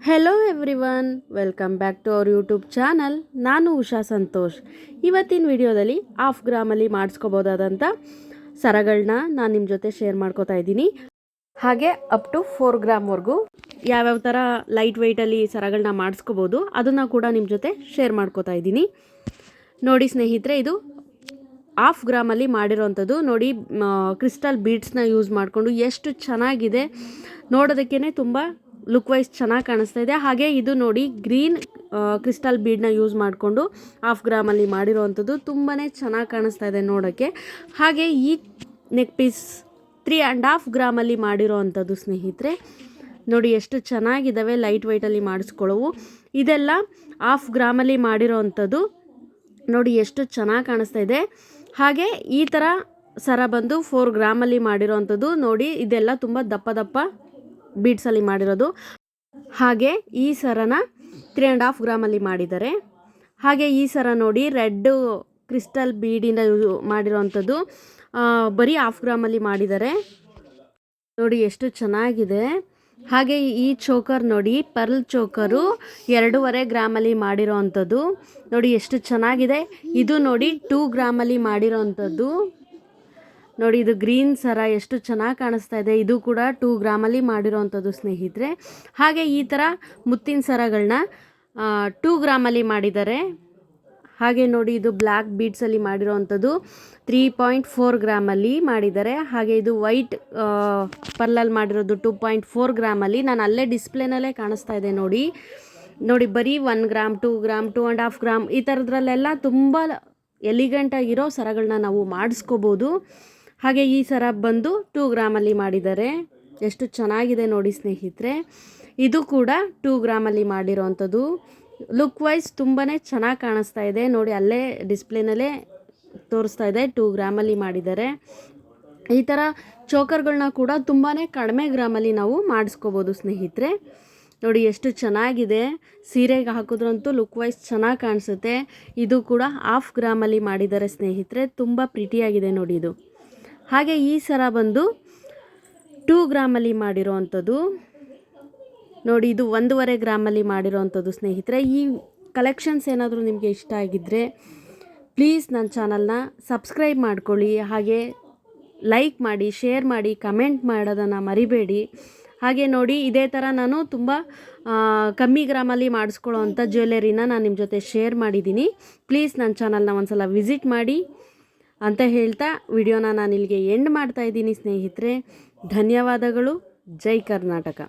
Hello everyone welcome back to our YouTube channel ನಾನು ಉಷಾ ಸಂತೋಷ್. ಇವತ್ತಿನ ವಿಡಿಯೋದಲ್ಲಿ ಆಫ್ ಗ್ರಾಮಲ್ಲಿ ಮಾಡಿಸ್ಕೋಬೋದಾದಂಥ ಸರಗಳನ್ನ ನಾನು ನಿಮ್ಮ ಜೊತೆ ಶೇರ್ ಮಾಡ್ಕೋತಾ ಇದ್ದೀನಿ. ಹಾಗೆ ಅಪ್ ಟು ಫೋರ್ ಗ್ರಾಮ್ವರೆಗೂ ಯಾವ್ಯಾವ ಥರ ಲೈಟ್ ವೆಯ್ಟಲ್ಲಿ ಸರಗಳನ್ನ ಮಾಡಿಸ್ಕೋಬೋದು ಅದನ್ನು ಕೂಡ ನಿಮ್ಮ ಜೊತೆ ಶೇರ್ ಮಾಡ್ಕೋತಾ ಇದ್ದೀನಿ. ನೋಡಿ ಸ್ನೇಹಿತರೆ, ಇದು ಆಫ್ ಗ್ರಾಮಲ್ಲಿ ಮಾಡಿರೋವಂಥದ್ದು ನೋಡಿ ಕ್ರಿಸ್ಟಲ್ ಬೀಡ್ಸ್ನ ಯೂಸ್ ಮಾಡಿಕೊಂಡು ಎಷ್ಟು ಚೆನ್ನಾಗಿದೆ. ನೋಡೋದಕ್ಕೇ ತುಂಬ ಲುಕ್ ವೈಸ್ ಚೆನ್ನಾಗಿ ಕಾಣಿಸ್ತಾ ಇದೆ. ಹಾಗೆ ಇದು ನೋಡಿ ಗ್ರೀನ್ ಕ್ರಿಸ್ಟಲ್ ಬೀಡ್ನ ಯೂಸ್ ಮಾಡಿಕೊಂಡು ಹಾಫ್ ಗ್ರಾಮಲ್ಲಿ ಮಾಡಿರೋವಂಥದ್ದು ತುಂಬಾ ಚೆನ್ನಾಗಿ ಕಾಣಿಸ್ತಾ ಇದೆ ನೋಡೋಕ್ಕೆ ಹಾಗೆ ಈ neck piece three and half ಗ್ರಾಮಲ್ಲಿ ಮಾಡಿರೋ ಅಂಥದ್ದು ಸ್ನೇಹಿತರೆ, ನೋಡಿ ಎಷ್ಟು ಚೆನ್ನಾಗಿದ್ದಾವೆ ಲೈಟ್ ವೈಟಲ್ಲಿ ಮಾಡಿಸ್ಕೊಳ್ಳೋವು. ಇದೆಲ್ಲ ಹಾಫ್ ಗ್ರಾಮಲ್ಲಿ ಮಾಡಿರೋ ಅಂಥದ್ದು ನೋಡಿ ಎಷ್ಟು ಚೆನ್ನಾಗಿ ಕಾಣಿಸ್ತಾ ಇದೆ. ಹಾಗೆ ಈ ಥರ ಸರ ಬಂದು ಫೋರ್ ಗ್ರಾಮಲ್ಲಿ ಮಾಡಿರೋ ಅಂಥದ್ದು ನೋಡಿ ಇದೆಲ್ಲ ತುಂಬ ದಪ್ಪ ದಪ್ಪ ಬೀಡ್ಸಲ್ಲಿ ಮಾಡಿರೋದು. ಹಾಗೆ ಈ ಸರನ ತ್ರೀ ಆ್ಯಂಡ್ ಹಾಫ್ ಗ್ರಾಮಲ್ಲಿ ಮಾಡಿದ್ದಾರೆ. ಹಾಗೆ ಈ ಸರ ನೋಡಿ ರೆಡ್ ಕ್ರಿಸ್ಟಲ್ ಬೀಡಿಂದ ಮಾಡಿರೋವಂಥದ್ದು ಬರೀ ಹಾಫ್ ಗ್ರಾಮಲ್ಲಿ ಮಾಡಿದ್ದಾರೆ. ನೋಡಿ ಎಷ್ಟು ಚೆನ್ನಾಗಿದೆ. ಹಾಗೆ ಈ ಚೋಕರ್ ನೋಡಿ ಪರ್ಲ್ ಚೋಕರು ಎರಡೂವರೆ ಗ್ರಾಮಲ್ಲಿ ಮಾಡಿರೋ ಅಂಥದ್ದು ನೋಡಿ ಎಷ್ಟು ಚೆನ್ನಾಗಿದೆ. ಇದು ನೋಡಿ ಟೂ ಗ್ರಾಮಲ್ಲಿ ಮಾಡಿರೋ ಅಂಥದ್ದು ನೋಡಿ, ಇದು ಗ್ರೀನ್ ಸರ ಎಷ್ಟು ಚೆನ್ನಾಗಿ ಕಾಣಿಸ್ತಾ ಇದೆ. ಇದು ಕೂಡ ಟೂ ಗ್ರಾಮಲ್ಲಿ ಮಾಡಿರೋವಂಥದ್ದು ಸ್ನೇಹಿತರೆ. ಹಾಗೆ ಈ ಥರ ಮುತ್ತಿನ ಸರಗಳನ್ನ ಟೂ ಗ್ರಾಮಲ್ಲಿ ಮಾಡಿದ್ದಾರೆ. ಹಾಗೆ ನೋಡಿ, ಇದು ಬ್ಲ್ಯಾಕ್ ಬೀಡ್ಸಲ್ಲಿ ಮಾಡಿರೋವಂಥದ್ದು ತ್ರೀ ಪಾಯಿಂಟ್ ಫೋರ್ ಗ್ರಾಮಲ್ಲಿ ಮಾಡಿದ್ದಾರೆ. ಹಾಗೆ ಇದು ವೈಟ್ ಪರ್ಲಲ್ಲಿ ಮಾಡಿರೋದು ಟೂ ಪಾಯಿಂಟ್ ಫೋರ್ ಗ್ರಾಮಲ್ಲಿ. ನಾನು ಅಲ್ಲೇ ಡಿಸ್ಪ್ಲೇನಲ್ಲೇ ಕಾಣಿಸ್ತಾ ಇದೆ ನೋಡಿ. ನೋಡಿ, ಬರೀ one gram, two gram, two and half gram ಈ ಥರದ್ರಲ್ಲೆಲ್ಲ ತುಂಬ ಎಲಿಗೆಂಟಾಗಿರೋ ಸರಗಳನ್ನ ನಾವು ಮಾಡಿಸ್ಕೋಬೋದು. ಹಾಗೆ ಈ ಸರ ಬಂದು ಟೂ ಗ್ರಾಮಲ್ಲಿ ಮಾಡಿದ್ದಾರೆ ಎಷ್ಟು ಚೆನ್ನಾಗಿದೆ ನೋಡಿ ಸ್ನೇಹಿತರೆ. ಇದು ಕೂಡ ಟೂ ಗ್ರಾಮಲ್ಲಿ ಮಾಡಿರೋವಂಥದ್ದು ಲುಕ್ ವೈಸ್ ತುಂಬಾ ಚೆನ್ನಾಗಿ ಕಾಣಿಸ್ತಾ ಇದೆ. ನೋಡಿ ಅಲ್ಲೇ ಡಿಸ್ಪ್ಲೇನಲ್ಲೇ ತೋರಿಸ್ತಾ ಇದೆ ಟೂ ಗ್ರಾಮಲ್ಲಿ ಮಾಡಿದ್ದಾರೆ ಈ ಥರ ಚೋಕರ್ಗಳನ್ನ ಕೂಡ ತುಂಬಾ ಕಡಿಮೆ ಗ್ರಾಮಲ್ಲಿ ನಾವು ಮಾಡಿಸ್ಕೋಬೋದು ಸ್ನೇಹಿತರೆ. ನೋಡಿ ಎಷ್ಟು ಚೆನ್ನಾಗಿದೆ. ಸೀರೆಗೆ ಹಾಕಿದ್ರಂತೂ ಲುಕ್ ವೈಸ್ ಚೆನ್ನಾಗಿ ಕಾಣಿಸುತ್ತೆ. ಇದು ಕೂಡ ಹಾಫ್ ಗ್ರಾಮಲ್ಲಿ ಮಾಡಿದ್ದಾರೆ ಸ್ನೇಹಿತರೆ, ತುಂಬ ಪ್ರೀತಿಯಾಗಿದೆ ನೋಡಿ ಇದು. ಹಾಗೆ ಈ ಸರ ಬಂದು ಟೂ ಗ್ರಾಮಲ್ಲಿ ಮಾಡಿರೋ ಅಂಥದ್ದು ನೋಡಿ, ಇದು ಒಂದೂವರೆ ಗ್ರಾಮಲ್ಲಿ ಮಾಡಿರೋ ಅಂಥದ್ದು ಸ್ನೇಹಿತರೆ. ಈ ಕಲೆಕ್ಷನ್ಸ್ ಏನಾದರೂ ನಿಮಗೆ ಇಷ್ಟ ಆಗಿದ್ದರೆ ಪ್ಲೀಸ್ ನನ್ನ ಚಾನಲ್ನ ಸಬ್ಸ್ಕ್ರೈಬ್ ಮಾಡ್ಕೊಳ್ಳಿ. ಹಾಗೆ ಲೈಕ್ ಮಾಡಿ ಶೇರ್ ಮಾಡಿ ಕಮೆಂಟ್ ಮಾಡೋದನ್ನು ಮರಿಬೇಡಿ. ಹಾಗೆ ನೋಡಿ, ಇದೇ ಥರ ನಾನು ತುಂಬ ಕಮ್ಮಿ ಗ್ರಾಮಲ್ಲಿ ಮಾಡಿಸ್ಕೊಳ್ಳೋ ಅಂಥ ಜ್ಯುವೆಲರಿನ ನಾನು ನಿಮ್ಮ ಜೊತೆ ಶೇರ್ ಮಾಡಿದ್ದೀನಿ. ಪ್ಲೀಸ್ ನನ್ನ ಚಾನಲ್ನ ಒಂದು ಸಲ ವಿಸಿಟ್ ಮಾಡಿ. ಅಂತ ಹೇಳ್ತಾ ವಿಡಿಯೋನ ನಾನು ಇಲ್ಲಿಗೆ ಎಂಡ್ ಮಾಡ್ತಾ ಇದ್ದೀನಿ ಸ್ನೇಹಿತರೆ. ಧನ್ಯವಾದಗಳು. ಜೈ ಕರ್ನಾಟಕ.